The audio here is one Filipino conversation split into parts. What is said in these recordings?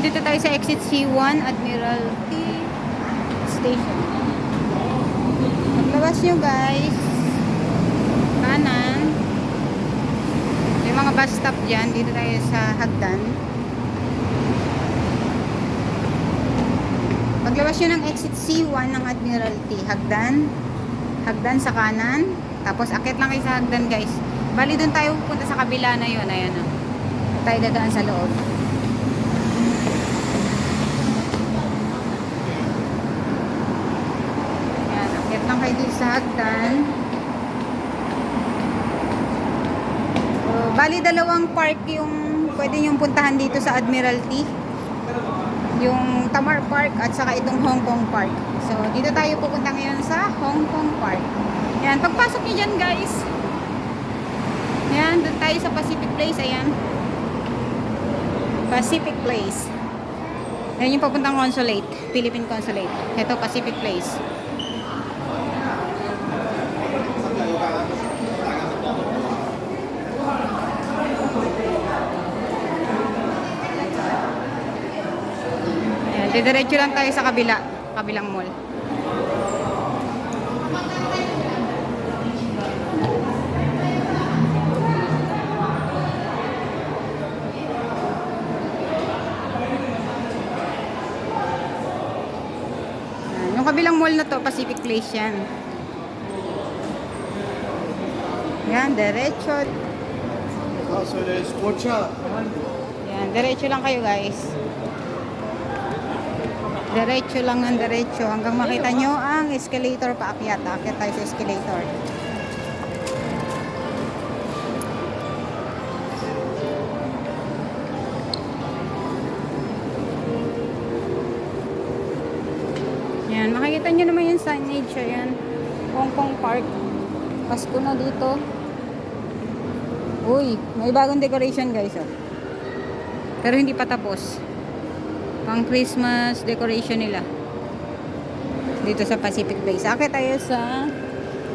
Nandito tayo sa exit C1, Admiralty Station. Paglabas nyo guys, kanan. May mga bus stop dyan. Dito tayo sa Hagdan. Paglabas nyo ng exit C1 ng Admiralty, Hagdan. Hagdan sa kanan. Tapos akit lang kayo sa Hagdan guys. Bali doon tayo pupunta sa kabila na yun. Ayan o. Tayo dadaan sa loob. Ayan, akit lang kayo dito sa Hagdan. So, bali dalawang park yung pwede yung puntahan dito sa Admiralty. Yung Tamar Park at saka itong Hong Kong Park. So, dito tayo pupunta ngayon sa Hong Kong Park. Yan, pagpasok nyo dyan guys. Yan, doon tayo sa Pacific Place. Ayan. Pacific Place. Yan yung papuntang consulate. Philippine Consulate. Ito, Pacific Place. Didiretso lang tayo sa kabila. Kabilang mall. Yung kabilang mall na to, Pacific Place yan. Yan, diretso. Oh, so there's Ocha. Yan, diretso lang kayo guys. Diretso lang ng diretso hanggang makita nyo ang escalator paakyat. Aakyat tayo sa escalator. Yan, makikita nyo naman yung signage. Ayan, Hong Kong Park. Pasko na dito. Uy, may bagong decoration guys. Oh. Pero hindi pa tapos. Pang Christmas decoration nila. Dito sa Pacific Place. Akit tayo sa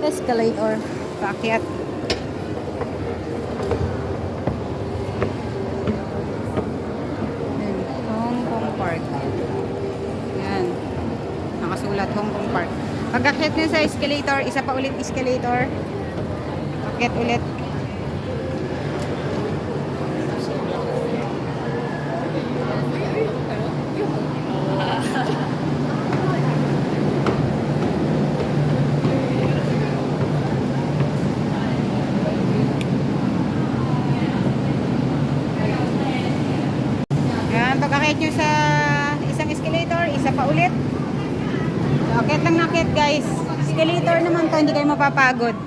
escalator. Paakyat. Yan, Hong Kong Park. Yan. Nakasulat Hong Kong Park. Pag akyat nyo sa escalator, isa pa ulit escalator. Akyat ulit. Yan, pagkakit nyo sa isang escalator, isa pa ulit. So, akit lang nakit guys. Escalator naman to, hindi kayo mapapagod.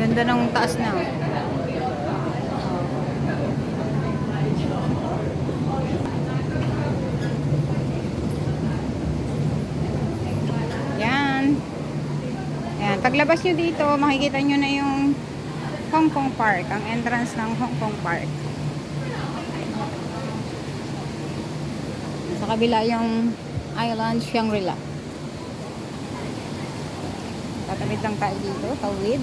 Ganda ng taas na. oh. Yan. Yan. Paglabas nyo dito, makikita nyo na yung Hong Kong Park. Ang entrance ng Hong Kong Park. Sa kabila yung Island Shangri-La. Tatawid lang tayo dito. Tawid.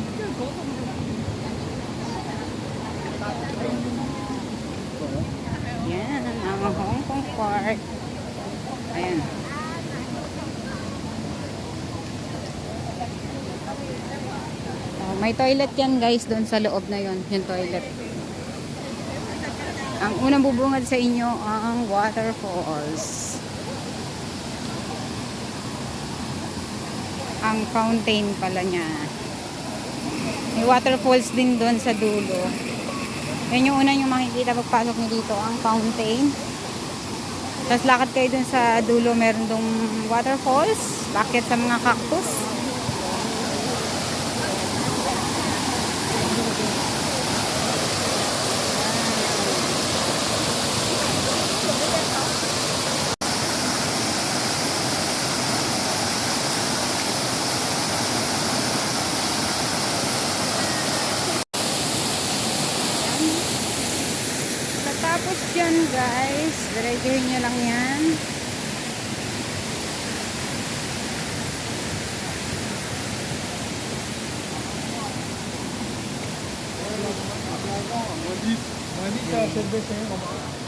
Yan. Ang Hong Kong Park. Ayan. Oh, may toilet yan guys doon sa loob na yon yung toilet. Ang unang bubungad sa inyo ang waterfalls. Ang fountain pala niya. May waterfalls din doon sa dulo. Yan yung una yung makikita pagpasok niyo dito, ang fountain. Tapos lakad kayo dun sa dulo, meron dong waterfalls. Bakit sa mga cactus? Tapos dyan guys, diretsuhin nyo lang yan. Mandi, mandi ka service.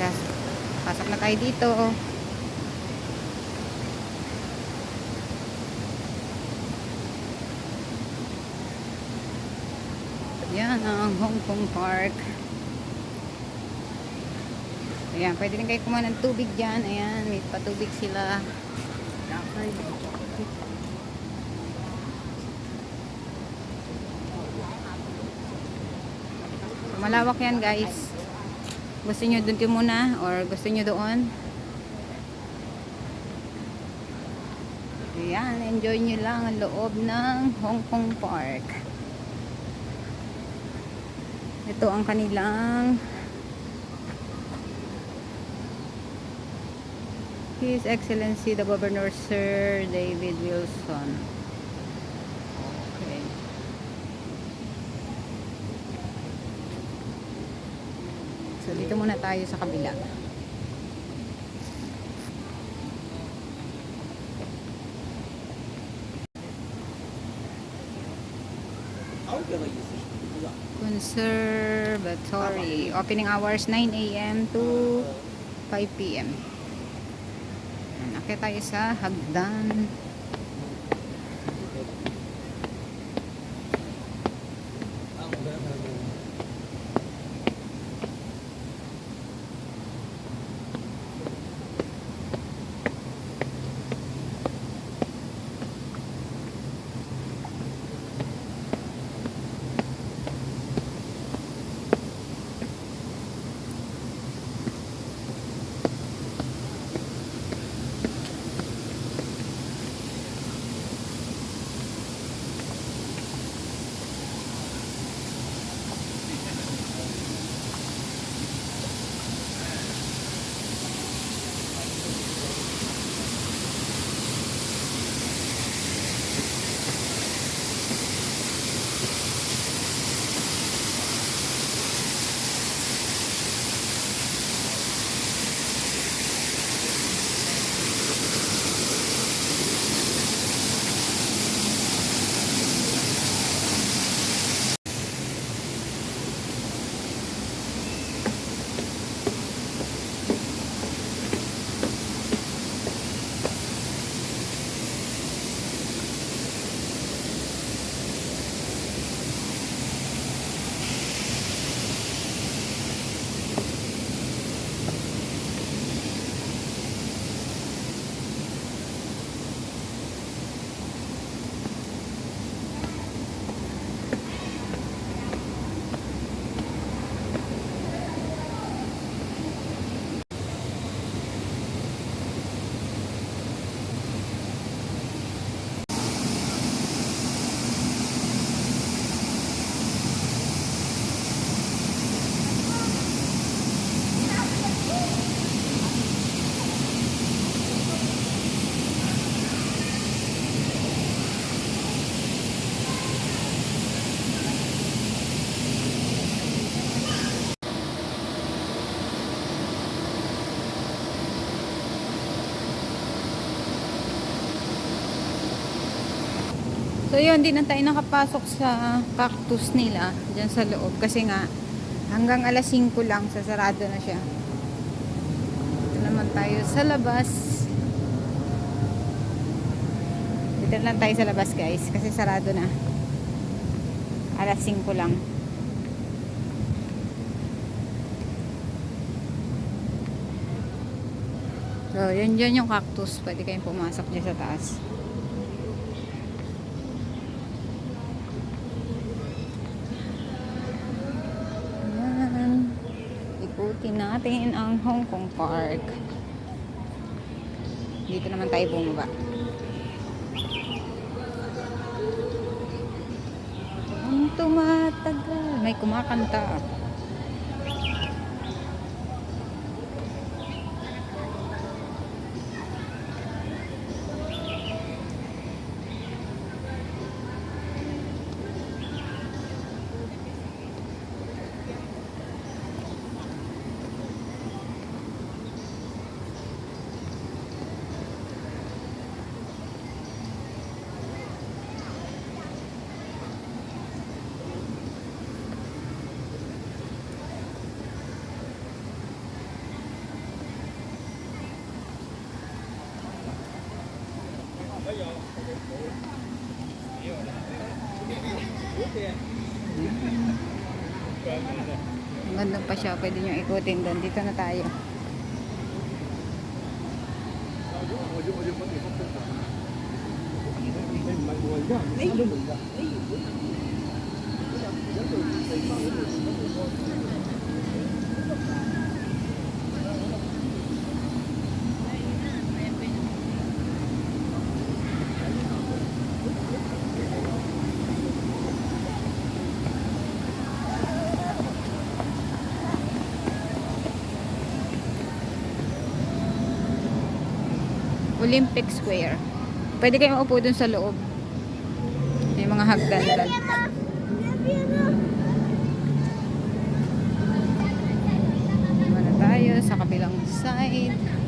Tas, pasok na tayo dito. Yan ang Hong Kong Park. Ayan, pwede rin kayo kumain ng tubig dyan. Ayan, may patubig sila. Malawak yan guys. Gusto nyo dun muna or gusto nyo doon? Ayan, enjoy nyo lang ang loob ng Hong Kong Park. Ito ang kanilang His Excellency the Governor Sir David Wilson. Okay. So dito muna tayo sa kabila. Conservatory. Opening hours 9 a.m. to 5 p.m. Akit tayo sa hagdan. Yun, di na tayo nakapasok sa cactus nila dyan sa loob kasi nga hanggang alas 5 lang sasarado na siya. Dito naman tayo sa labas. Dito lang tayo sa labas guys kasi sarado na. Alas 5 lang. So, yun dyan yung cactus. Pwede kayong pumasok dyan sa taas. Ayan. Ikutin natin ang Hong Kong Park. Dito naman tayo bumaba. Ang tumatagal. may kumakanta. Ang ganda pa siya. Pwede nyo ikutin doon. Dito na tayo. Olympic Square. Pwede kayo maupo dun sa loob. May mga hagdan doon. Muna tayo sa kabilang side.